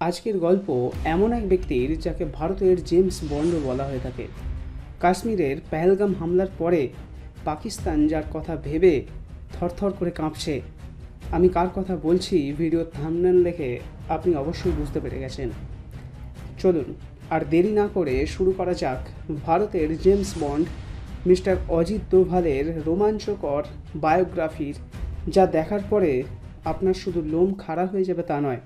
আজকের গল্প এমন এক ব্যক্তির যাকে ভারতের জেমস বন্ডও বলা হয়ে থাকে। কাশ্মীরের পেহেলগাম হামলার পরে পাকিস্তান যার কথা ভেবে থরথর করে কাঁপছে। আমি কার কথা বলছি ভিডিওর থামনেল দেখে আপনি অবশ্যই বুঝতে পেরে গেছেন। চলুন, আর দেরি না করে শুরু করা যাক ভারতের জেমস বন্ড, মিস্টার অজিত দোভালের রোমাঞ্চকর বায়োগ্রাফির, যা দেখার পরে আপনার শুধু লোম খাড়া হয়ে যাবে তা নয়।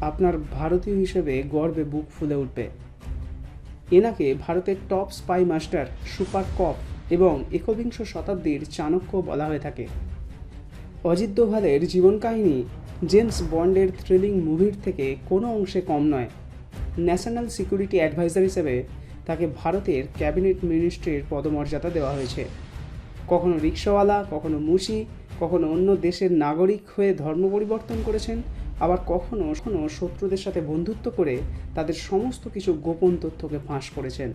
আপনার ভারতীয় হিসেবে গর্বে বুক ফুলে উঠবে। এনাকে ভারতের top spy master super cop এবং একবিংশ শতাব্দীর চাণক্য বলা হয়ে থাকে। অজিত দোভালের জীবন কাহিনী জেমস বন্ডের থ্রিলিং মুভির থেকে কোনো অংশে কম নয়। ন্যাশনাল সিকিউরিটি অ্যাডভাইজার হিসেবে তাকে ভারতের ক্যাবিনেট মিনিস্ট্রির পদমর্যাদা দেওয়া হয়েছে। কখনো রিক্সাওয়ালা, কখনো মুশি কখনো অন্য দেশের নাগরিক হয়ে ধর্ম পরিবর্তন করেছেন আবার কখনো কখনো শত্রুদের সাথে বন্ধুত্ব করে তাদের সমস্ত কিছু গোপন তথ্যকে ফাঁস করেছেন।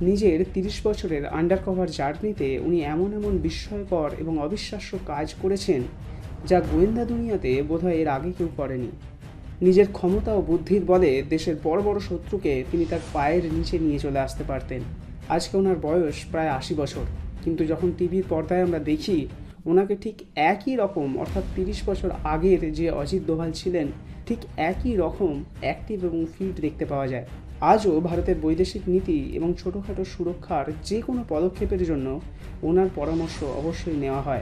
নিজের তিরিশ বছরের আন্ডারকভার জার্নিতে উনি এমন এমন বিস্ময়কর এবং অবিশ্বাস্য কাজ করেছেন যা গোয়েন্দা দুনিয়াতে বোধহয় এর আগে কেউ করেনি। নিজের ক্ষমতা ও বুদ্ধির বলে দেশের বড় বড় শত্রুকে তিনি তার পায়ের নিচে নিয়ে চলে আসতে পারতেন। আজকে ওনার বয়স প্রায় আশি বছর। কিন্তু যখন টিভির পর্দায় আমরা দেখি ওনাকে ঠিক একই রকম, অর্থাৎ তিরিশ বছর আগের যে অজিত দোভাল ছিলেন, ঠিক একই রকম অ্যাক্টিভ এবং ফিট দেখতে পাওয়া যায়। আজও ভারতের বৈদেশিক নীতি এবং ছোটোখাটো সুরক্ষার যে কোনো পদক্ষেপের জন্য ওনার পরামর্শ অবশ্যই নেওয়া হয়।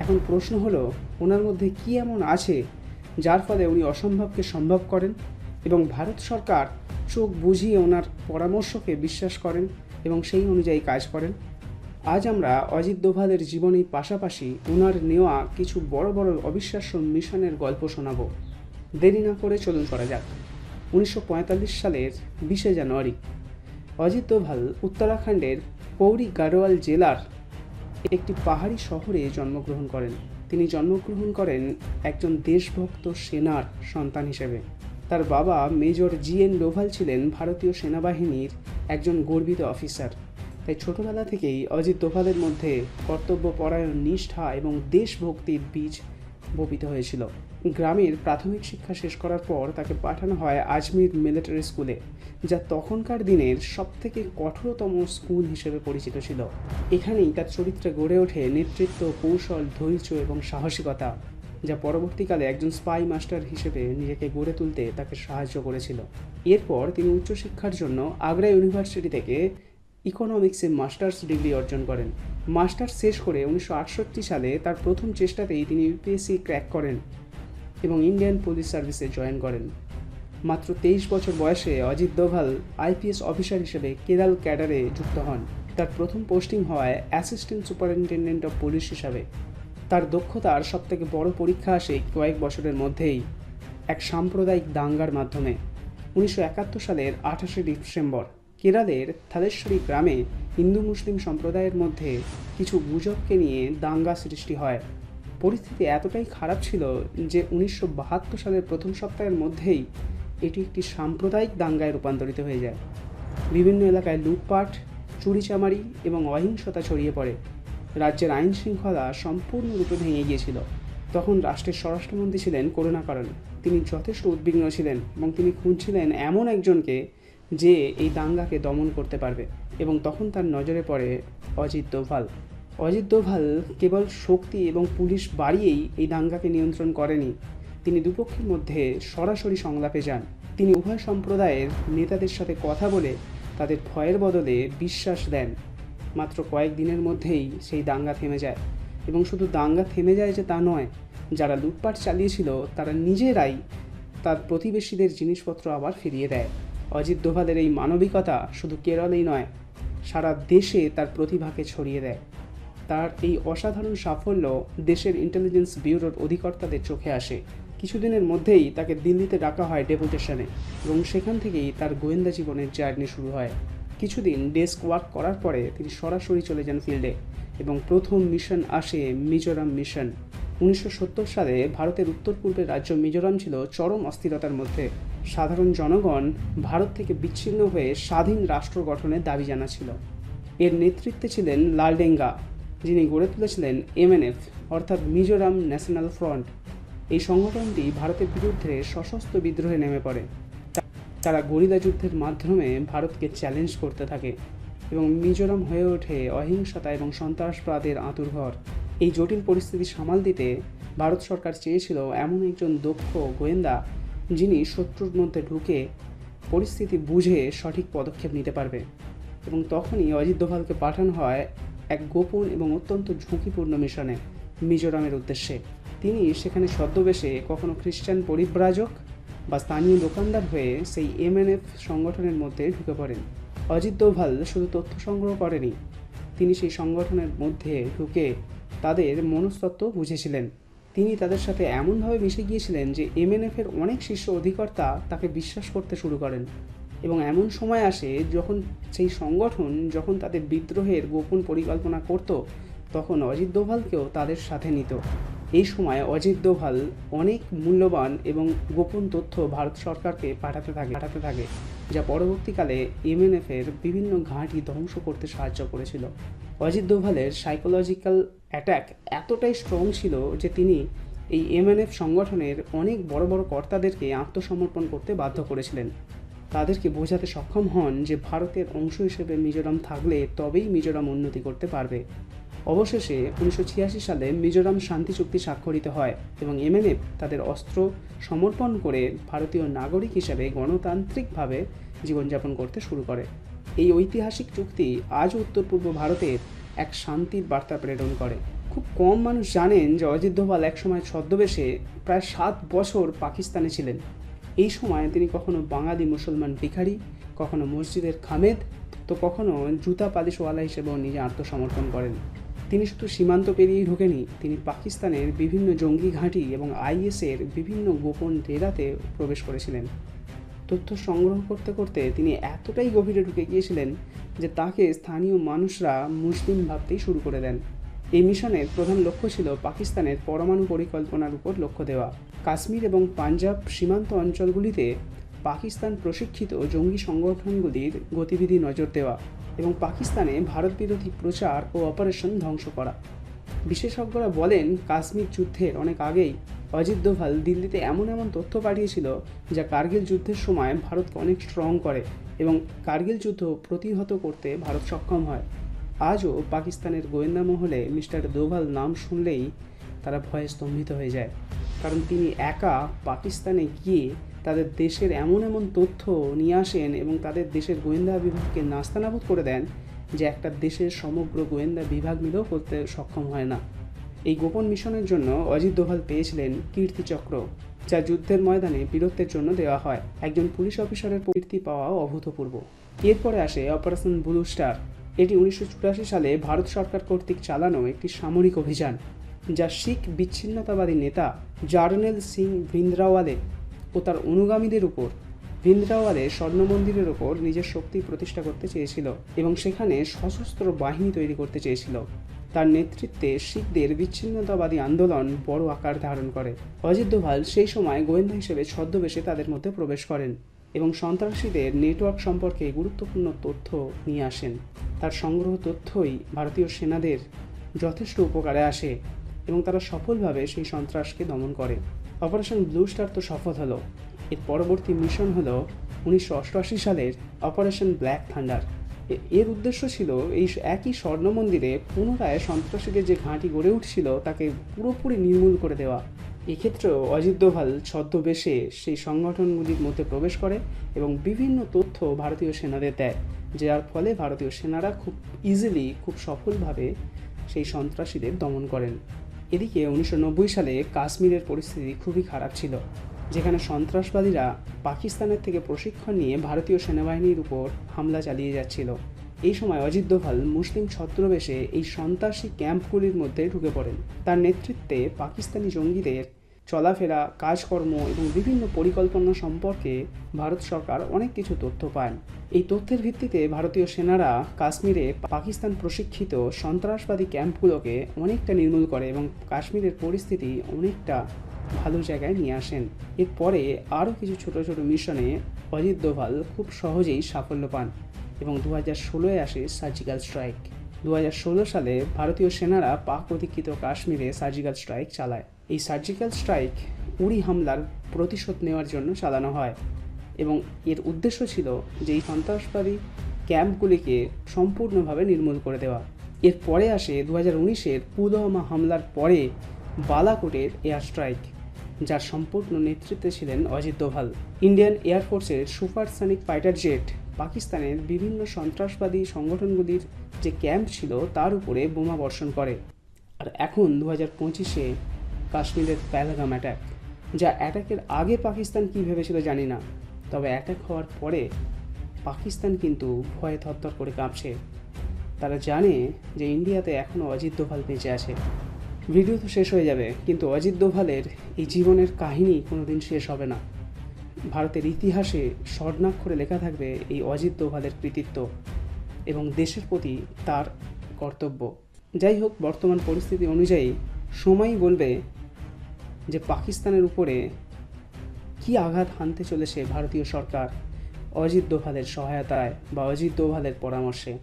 এখন প্রশ্ন হলো, ওনার মধ্যে কী এমন আছে যার ফলে উনি অসম্ভবকে সম্ভব করেন এবং ভারত সরকার চোখ বুঝিয়ে ওনার পরামর্শকে বিশ্বাস করেন এবং সেই অনুযায়ী কাজ করেন? আজ আমরা অজিত দোভালের জীবনের পাশাপাশি ওনার নেওয়া কিছু বড় বড় অবিশ্বাস্য মিশনের গল্প শোনাব। দেরি না করে চলুন করা যাক। উনিশশো পঁয়তাল্লিশ সালের বিশে জানুয়ারি। অজিত দোভাল উত্তরাখণ্ডের পৌরি গাড়োয়াল জেলার একটি পাহাড়ি শহরে জন্মগ্রহণ করেন। তিনি জন্মগ্রহণ করেন একজন দেশভক্ত সেনার সন্তান হিসেবে। তার বাবা মেজর জি এন ডোভাল ছিলেন ভারতীয় সেনাবাহিনীর একজন গর্বিত অফিসার। তাই ছোটবেলা থেকেই অজিত দোভালের মধ্যে কর্তব্যপরায়ণ নিষ্ঠা এবং দেশভক্তির বীজ বপিত হয়েছিল। গ্রামের প্রাথমিক শিক্ষা শেষ করার পর তাকে পাঠানো হয় আজমির মিলিটারি স্কুলে, যা তখনকার দিনের সবথেকে কঠোরতম স্কুল হিসেবে পরিচিত ছিল। এখানেই তার চরিত্রে গড়ে ওঠে নেতৃত্ব, কৌশল, ধৈর্য এবং সাহসিকতা, যা পরবর্তীকালে একজন স্পাই মাস্টার হিসেবে নিজেকে গড়ে তুলতে তাকে সাহায্য করেছিল। এরপর তিনি উচ্চশিক্ষার জন্য আগ্রা ইউনিভার্সিটি থেকে ইকোনমিক্সে মাস্টার্স ডিগ্রি অর্জন করেন। মাস্টার্স শেষ করে উনিশশো আটষট্টি সালে তার প্রথম চেষ্টাতেই তিনি ইউপিএসসি ক্র্যাক করেন এবং ইন্ডিয়ান পুলিশ সার্ভিসে জয়েন করেন। মাত্র তেইশ বছর বয়সে অজিত দোভাল আইপিএস অফিসার হিসেবে কেরাল ক্যাডারে যুক্ত হন। তার প্রথম পোস্টিং হওয়ায় অ্যাসিস্ট্যান্ট সুপারিনটেন্ডেন্ট অফ পুলিশ হিসাবে। তার দক্ষতার সবথেকে বড় পরীক্ষা আসে কয়েক বছরের মধ্যেই এক সাম্প্রদায়িক দাঙ্গার মাধ্যমে। উনিশশো একাত্তর সালের আঠাশে ডিসেম্বর। কেরালের থালেশ্বরী গ্রামে হিন্দু মুসলিম সম্প্রদায়ের মধ্যে কিছু গুজবকে নিয়ে দাঙ্গা সৃষ্টি হয়। পরিস্থিতি এতটাই খারাপ ছিল যে উনিশশো বাহাত্তর সালের প্রথম সপ্তাহের মধ্যেই এটি একটি সাম্প্রদায়িক দাঙ্গায় রূপান্তরিত হয়ে যায়। বিভিন্ন এলাকায় লুটপাট, চুরিচামারি এবং অহিংসতা ছড়িয়ে পড়ে। রাজ্যের আইন শৃঙ্খলা সম্পূর্ণরূপে ভেঙে গিয়েছিল। তখন রাষ্ট্রের স্বরাষ্ট্রমন্ত্রী ছিলেন করুণাকরণ। তিনি যথেষ্ট উদ্বিগ্ন ছিলেন এবং তিনি খুঁজছিলেন এমন একজনকে যে এই দাঙ্গাকে দমন করতে পারবে। এবং তখন তার নজরে পড়ে অজিত দোভাল। অজিত দোভাল কেবল শক্তি এবং পুলিশ বাড়িয়েই এই দাঙ্গাকে নিয়ন্ত্রণ করেনি। তিনি দুপক্ষের মধ্যে সরাসরি সংলাপে যান। তিনি উভয় সম্প্রদায়ের নেতাদের সাথে কথা বলে তাদের ভয়ের বদলে বিশ্বাস দেন। মাত্র কয়েক দিনের মধ্যেই সেই দাঙ্গা থেমে যায়। এবং শুধু দাঙ্গা থেমে যায় যে তা নয়, যারা লুটপাট চালিয়েছিল তারা নিজেরাই তার প্রতিবেশীদের জিনিসপত্র আবার ফিরিয়ে দেয়। অজিত দোভালের এই মানবিকতা শুধু কেরলেই নয়, সারা দেশে তার প্রতিভাকে ছড়িয়ে দেয়। তার এই অসাধারণ সাফল্য দেশের ইন্টেলিজেন্স ব্যুরোর অধিকর্তাদের চোখে আসে। কিছুদিনের মধ্যেই তাকে দিল্লিতে ডাকা হয় ডেপুটেশনে এবং সেখান থেকেই তার গোয়েন্দা জীবনের জার্নি শুরু হয়। কিছুদিন ডেস্ক ওয়ার্ক করার পরে তিনি সরাসরি চলে যান ফিল্ডে এবং প্রথম মিশন আসে মিজোরাম মিশন। উনিশশো সত্তর সালে ভারতের উত্তর পূর্বের রাজ্য মিজোরাম ছিল চরম অস্থিরতার মধ্যে। সাধারণ জনগণ ভারত থেকে বিচ্ছিন্ন হয়ে স্বাধীন রাষ্ট্র গঠনের দাবি জানাচ্ছিল। এর নেতৃত্বে ছিলেন লালডেঙ্গা যিনি গড়ে তুলেছিলেন এমএনএফ অর্থাৎ মিজোরাম ন্যাশনাল ফ্রন্ট। এই সংগঠনটি ভারতের বিরুদ্ধে সশস্ত্র বিদ্রোহে নেমে পড়ে। তারা গরিলা যুদ্ধের মাধ্যমে ভারতকে চ্যালেঞ্জ করতে থাকে এবং মিজোরাম হয়ে ওঠে অহিংসতা এবং সন্ত্রাসবাদের আঁতুরঘর এই জটিল পরিস্থিতি সামাল দিতে ভারত সরকার চেয়েছিল এমন একজন দক্ষ গোয়েন্দা যিনি শত্রুর মধ্যে ঢুকে পরিস্থিতি বুঝে সঠিক পদক্ষেপ নিতে পারবে। এবং তখনই অজিত দোভালকে পাঠানো হয় এক গোপন এবং অত্যন্ত ঝুঁকিপূর্ণ মিশনে, মিজোরামের উদ্দেশ্যে। তিনি সেখানে ছদ্মবেশে কখনো খ্রিস্টান পরিব্রাজক বা স্থানীয় দোকানদার হয়ে সেই এমএনএফ সংগঠনের মধ্যে ঢুকে পড়েন। অজিত দোভাল শুধু তথ্য সংগ্রহ করেনি, তিনি সেই সংগঠনের মধ্যে ঢুকে তাদের মনস্তত্ত্ব বুঝেছিলেন। তিনি তাদের সাথে এমনভাবে মিশে গিয়েছিলেন যে এমএনএফের অনেক শীর্ষ অধিকর্তা তাকে বিশ্বাস করতে শুরু করেন। এবং এমন সময় আসে যখন সেই সংগঠন যখন তাদের বিদ্রোহের গোপন পরিকল্পনা করত, তখন অজিত দোভালকেও তাদের সাথে নিত। এই সময় অজিত দোভাল অনেক মূল্যবান এবং গোপন তথ্য ভারত সরকারকে পাঠাতে থাকে। পাঠাতে থাকে। যা পরবর্তীকালে এমএনএফের বিভিন্ন ঘাঁটি ধ্বংস করতে সাহায্য করেছিল। অজিত দোভালের সাইকোলজিক্যাল অ্যাটাক এতটাই স্ট্রং ছিল যে তিনি এই এমএনএফ সংগঠনের অনেক বড় বড় কর্তাদেরকে আত্মসমর্পণ করতে বাধ্য করেছিলেন। তাদেরকে বোঝাতে সক্ষম হন যে ভারতের অংশ হিসেবে মিজোরাম থাকলে তবেই মিজোরাম উন্নতি করতে পারবে। অবশেষে উনিশশো ছিয়াশি সালে মিজোরাম শান্তি চুক্তি স্বাক্ষরিত হয় এবং এমএনএফ তাদের অস্ত্র সমর্পণ করে ভারতীয় নাগরিক হিসাবে গণতান্ত্রিকভাবে জীবনযাপন করতে শুরু করে। এই ঐতিহাসিক চুক্তি আজ উত্তর পূর্ব ভারতের এক শান্তির বার্তা প্রেরণ করে। খুব কম মানুষ জানেন যে অজিত দোভাল একসময় ছদ্মবেশে প্রায় সাত বছর পাকিস্তানে ছিলেন। এই সময় তিনি কখনো বাঙালি মুসলমান ভিখারি, কখনো মসজিদের খামেদ, তো কখনো জুতা পালিশওয়ালা হিসেবেও নিজে আত্মসমর্পণ করেন। তিনি শুধু সীমান্ত পেরিয়েই ঢোকেনি, তিনি পাকিস্তানের বিভিন্ন জঙ্গি ঘাঁটি এবং আইএসের বিভিন্ন গোপন ডেরাতে প্রবেশ করেছিলেন। তথ্য সংগ্রহ করতে করতে তিনি এতটাই গভীরে ঢুকে গিয়েছিলেন যে তাকে স্থানীয় মানুষরা মুসলিম ভাবতেই শুরু করে দেন। এই মিশনের প্রধান লক্ষ্য ছিল পাকিস্তানের পরমাণু পরিকল্পনার উপর লক্ষ্য দেওয়া। কাশ্মীর এবং পাঞ্জাব সীমান্ত অঞ্চলগুলিতে পাকিস্তান প্রশিক্ষিত জঙ্গি সংগঠনগুলির গতিবিধি নজর দেওয়া এবং পাকিস্তানে ভারত বিরোধী প্রচার ও অপারেশন ধ্বংস করা। বিশেষজ্ঞরা বলেন, কাশ্মীর যুদ্ধের অনেক আগেই অজিত দোভাল দিল্লিতে এমন এমন তথ্য পাঠিয়েছিল যা কার্গিল যুদ্ধের সময় ভারতকে অনেক স্ট্রং করে এবং কার্গিল যুদ্ধ প্রতিহত করতে ভারত সক্ষম হয়। আজও পাকিস্তানের গোয়েন্দা মহলে মিস্টার দোভাল নাম শুনলেই তারা ভয়ে স্তম্ভিত হয়ে যায়। কারণ তিনি একা পাকিস্তানে গিয়ে তাদের দেশের এমন এমন তথ্য নিয়ে আসেন এবং তাদের দেশের গোয়েন্দা বিভাগকে নাস্তানাবুদ করে দেন যে একটা দেশের সমগ্র গোয়েন্দা বিভাগ মিলেও করতে সক্ষম হয় না। এই গোপন মিশনের জন্য অজিত দোভাল পেয়েছিলেন কীর্তিচক্র যা যুদ্ধের ময়দানে বীরত্বের জন্য দেওয়া হয়। একজন পুলিশ অফিসারের কীর্তি পাওয়া অভূতপূর্ব। এরপরে আসে অপারেশন ব্লু স্টার। এটি উনিশশো চুরাশি সালে ভারত সরকার কর্তৃক চালানো একটি সামরিক অভিযান, যা শিখ বিচ্ছিন্নতাবাদী নেতা জার্নেল সিং ভিন্দ্রাওয়ালে ও তার অনুগামীদের উপর। ভিন্দ্রাওয়ালে স্বর্ণ মন্দিরের ওপর নিজের শক্তি প্রতিষ্ঠা করতে চেয়েছিল এবং সেখানে সশস্ত্র বাহিনী তৈরি করতে চেয়েছিল। তার নেতৃত্বে শিখদের বিচ্ছিন্নতাবাদী আন্দোলন বড় আকার ধারণ করে। অজিত দোভাল সেই সময় গোয়েন্দা হিসেবে ছদ্মবেশে তাদের মধ্যে প্রবেশ করেন এবং সন্ত্রাসীদের নেটওয়ার্ক সম্পর্কে গুরুত্বপূর্ণ তথ্য নিয়ে আসেন। তার সংগ্রহ তথ্যই ভারতীয় সেনাদের যথেষ্ট উপকারে আসে। এবং তারা সফলভাবে সেই সন্ত্রাসকে দমন করে। অপারেশন ব্লু স্টার তো সফল হলো। এর পরবর্তী মিশন হলো উনিশশো অষ্টআশি সালের অপারেশন ব্ল্যাক থান্ডার। এর উদ্দেশ্য ছিল এই একই স্বর্ণ মন্দিরে পুনরায় সন্ত্রাসীদের যে ঘাঁটি গড়ে উঠছিল তাকে পুরোপুরি নির্মূল করে দেওয়া। এক্ষেত্রেও অজিত দোভাল ছদ্মবেশে সেই সংগঠনগুলির মধ্যে প্রবেশ করে এবং বিভিন্ন তথ্য ভারতীয় সেনাদের দেয়, যার ফলে ভারতীয় সেনারা খুব ইজিলি খুব সফলভাবে সেই সন্ত্রাসীদের দমন করেন। এদিকে উনিশশো নব্বই সালে কাশ্মীরের পরিস্থিতি খুবই খারাপ ছিল, যেখানে সন্ত্রাসবাদীরা পাকিস্তানের থেকে প্রশিক্ষণ নিয়ে ভারতীয় সেনাবাহিনীর উপর হামলা চালিয়ে যাচ্ছিল। এই সময় অজিত দোভাল মুসলিম ছত্রবেশে এই সন্ত্রাসী ক্যাম্পগুলির মধ্যে ঢুকে পড়েন। তার নেতৃত্বে পাকিস্তানি জঙ্গিদের চলাফেরা, কাজকর্ম এবং বিভিন্ন পরিকল্পনা সম্পর্কে ভারত সরকার অনেক কিছু তথ্য পান এই তথ্যের ভিত্তিতে ভারতীয় সেনারা কাশ্মীরে পাকিস্তান প্রশিক্ষিত সন্ত্রাসবাদী ক্যাম্পগুলোকে অনেকটা নির্মূল করে এবং কাশ্মীরের পরিস্থিতি অনেকটা ভালো জায়গায় নিয়ে আসেন। এরপরে আরও কিছু ছোট ছোট মিশনে অজিত দোভাল খুব সহজেই সাফল্য পান এবং দু হাজার ষোলোয় আসে সার্জিক্যাল স্ট্রাইক। দু হাজার ষোলো সালে ভারতীয় সেনারা পাক অধিকৃত কাশ্মীরে সার্জিক্যাল স্ট্রাইক চালায়। এই সার্জিক্যাল স্ট্রাইক উড়ি হামলার প্রতিশোধ নেওয়ার জন্য সাজানো হয় এবং এর উদ্দেশ্য ছিল যে এই সন্ত্রাসবাদী ক্যাম্পগুলিকে সম্পূর্ণভাবে নির্মূল করে দেওয়া। এর পরে আসে দু হাজার উনিশের পুলওয়ামা হামলার পরে বালাকোটের এয়ার স্ট্রাইক যার সম্পূর্ণ নেতৃত্বে ছিলেন অজিত দোভাল। ইন্ডিয়ান এয়ারফোর্সের সুপারসনিক ফাইটার জেট পাকিস্তানের বিভিন্ন সন্ত্রাসবাদী সংগঠনগুলির যে ক্যাম্প ছিল তার উপরে বোমা বর্ষণ করে। আর এখন দু হাজার পঁচিশে কাশ্মীরের প্যালগাম অ্যাটাক যা অ্যাটাকের আগে পাকিস্তান কী ভেবেছিল জানি না, তবে অ্যাটাক হওয়ার পরে পাকিস্তান কিন্তু ভয়ে থরথর করে কাঁপছে। তারা জানে যে ইন্ডিয়াতে এখনও অজিত দোভাল বেঁচে আছে। ভিডিও তো শেষ হয়ে যাবে, কিন্তু অজিত দোভালের এই জীবনের কাহিনী কোনোদিন শেষ হবে না। ভারতের ইতিহাসে স্বর্ণাক্ষরে লেখা থাকবে এই অজিত দোভালের কৃতিত্ব এবং দেশের প্রতি তার কর্তব্য। যাই হোক, বর্তমান পরিস্থিতি অনুযায়ী সময়ই বলবে যে পাকিস্তানের উপরে কি আঘাত হানতে চলেছে ভারতীয় সরকার? অজিত দোভালের সহায়তায় বা অজিত দোভালের পরামর্শে।